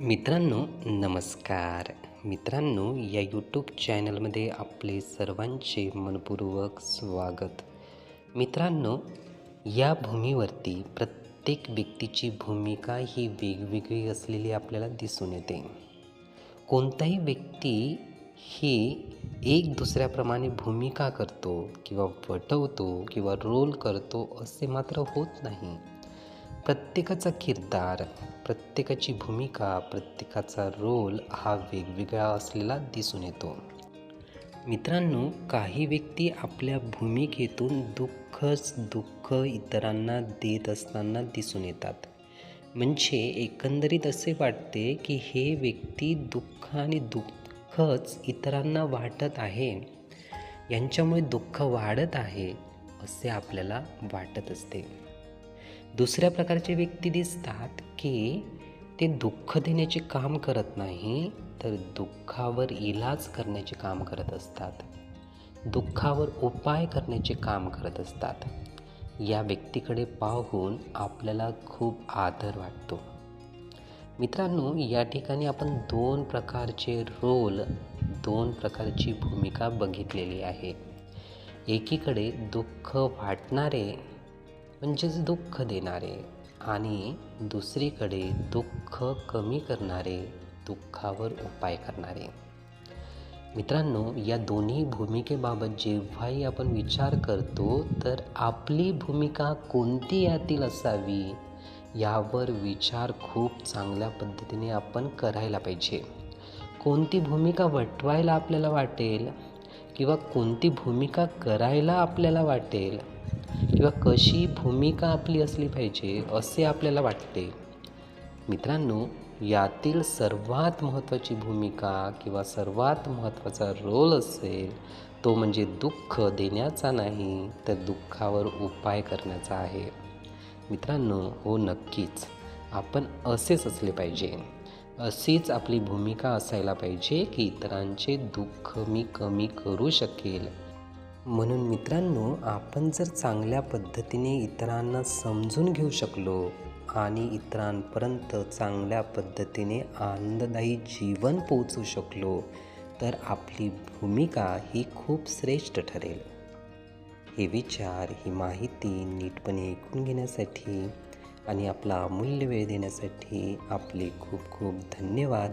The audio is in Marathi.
मित्रांनो नमस्कार. मित्रांनो या यूट्यूब चॅनलमध्ये आपले सर्वांचे मनपूर्वक स्वागत. मित्रांनो या भूमीवरती प्रत्येक व्यक्तीची भूमिका ही वेगवेगळी असलेली आपल्याला दिसून येते. कोणताही व्यक्ती ही एक दुसऱ्याप्रमाणे भूमिका करतो किंवा वटवतो किंवा रोल करतो असे मात्र होत नाही. प्रत्येकाचा किरदार प्रत्येकाची भूमिका प्रत्येकाचा रोल हा वेगवेगळा असलेला दिसून येतो. मित्रांनो काही व्यक्ती आपल्या भूमिकेतून दुःखच दुःख इतरांना देत असताना दिसून येतात. म्हणजे एकंदरीत असे वाटते की हे व्यक्ती दुःख आणि दुःखच इतरांना वाटत आहे. यांच्यामुळे दुःख वाढत आहे असे आपल्याला वाटत असते. दुसऱ्या प्रकारचे व्यक्ती दिसतात की ते दुःख देण्याचे काम करत नाही तर दुःखावर इलाज करण्याचे काम करत असतात. दुःखावर उपाय करण्याचे काम करत असतात. या व्यक्तीकडे पाहून आपल्याला खूप आदर वाटतो. मित्रांनो या ठिकाणी आपण दोन प्रकारचे रोल दोन प्रकारची भूमिका बघितलेली आहे. एकीकडे दुःख वाटणारे म्हणजेच दुःख देणारे आणि दुसरीकडे दुःख कमी करणारे दुःखावर उपाय करणारे. मित्रांनो या दोन्ही भूमिकेबाबत जेव्हाही आपण विचार करतो तर आपली भूमिका कोणती यातील असावी यावर विचार खूप चांगल्या पद्धतीने आपण करायला पाहिजे. कोणती भूमिका वटवायला आपल्याला वाटेल किंवा कोणती भूमिका करायला आपल्याला वाटेल किंवा कशी भूमिका आपली असली पाहिजे असे आपल्याला वाटते. मित्रांनो यातील सर्वात महत्त्वाची भूमिका किंवा सर्वात महत्त्वाचा रोल असेल तो म्हणजे दुःख देण्याचा नाही तर दुःखावर उपाय करण्याचा आहे. मित्रांनो हो नक्कीच. आपण असेच असले पाहिजे. अशीच आपली भूमिका असायला पाहिजे की इतरांचे दुःख मी कमी करू शकेल. म्हणून मित्रांनो आपण जर चांगल्या पद्धतीने इतरांना समजून घेऊ शकलो आणि इतरांपर्यंत चांगल्या पद्धतीने आनंददायी जीवन पोचू शकलो तर आपली भूमिका ही खूप श्रेष्ठ ठरेल. हे विचार ही माहिती नीटपणे ऐकून घेण्यासाठी आणि आपला अमूल्य वेळ देण्यासाठी आपले खूप खूप धन्यवाद.